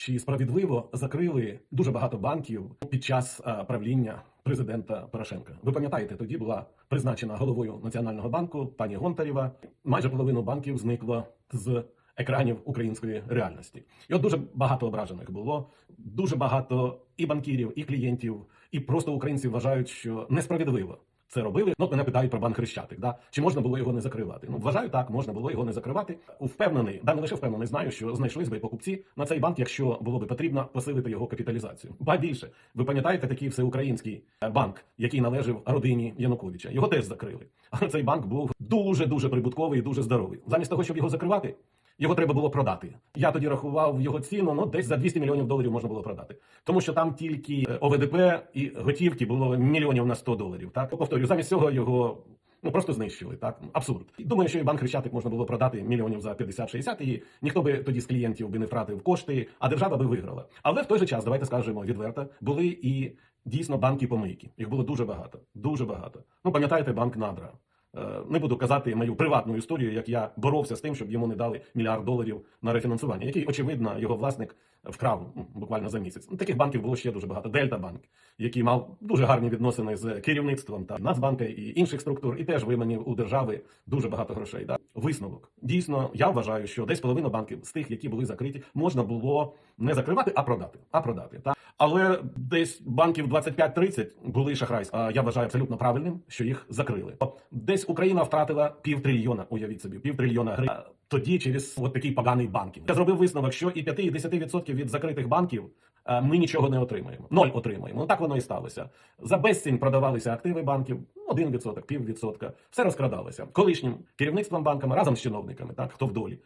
Чи справедливо закрили дуже багато банків під час правління президента Порошенка? Ви пам'ятаєте, тоді була призначена головою Національного банку пані Гонтарєва. Майже половину банків зникло з екранів української реальності. І от дуже багато ображених було. Дуже багато і банкірів, і клієнтів, і просто українці вважають, що несправедливо. Це робили. Ну, мене питають про банк Хрещатик. Да? Чи можна було його не закривати? Ну, вважаю, так, можна було його не закривати. Впевнений, да не лише впевнений, знаю, що знайшлись би покупці на цей банк, якщо було би потрібно посилити його капіталізацію. Ба більше, ви пам'ятаєте такий всеукраїнський е, банк, який належав родині Януковича? Його теж закрили. Але цей банк був дуже дуже прибутковий і дуже здоровий. Замість того, щоб його закривати. Його треба було продати. Я тоді рахував його ціну, ну десь за 200 мільйонів доларів можна було продати. Тому що там тільки е, ОВДП і готівки було мільйонів на 100 доларів. Так повторюю, замість цього його ну просто знищили. Так абсурд. Думаю, що і банк Хрещатик можна було продати мільйонів за 50-60, і ніхто би тоді з клієнтів би не втратив кошти, а держава би виграла. Але в той же час, давайте скажемо відверто, були і дійсно банки помийки. Їх було дуже багато. Дуже багато. Ну пам'ятаєте, банк Надра. Е, Не буду казати мою приватну історію, як я боровся з тим, щоб йому не дали мільярд доларів на рефінансування, який, очевидно, його власник вкрав буквально за місяць. Таких банків було ще дуже багато. Дельта банк, який мав дуже гарні відносини з керівництвом та Нацбанка і інших структур, і теж виманів у держави дуже багато грошей. Да? Висновок. Дійсно, я вважаю, що десь половина банків з тих, які були закриті, можна було не закривати, а продати. А продати. Та? Але десь банків 25-30 були шахрайські. Я вважаю абсолютно правильним, що їх закрили. Десь Україна втратила півтрильйона, уявіть собі, півтрильйона гривень. Тоді через от такий поганий банкінг. Я зробив висновок, що і 5, і 10% від закритих банків е, ми нічого не отримаємо. Ноль отримаємо. Ну так воно і сталося. За безцінь продавалися активи банків, 1%, піввідсотка. Все розкрадалося колишнім керівництвом банками разом з чиновниками, так хто в долі.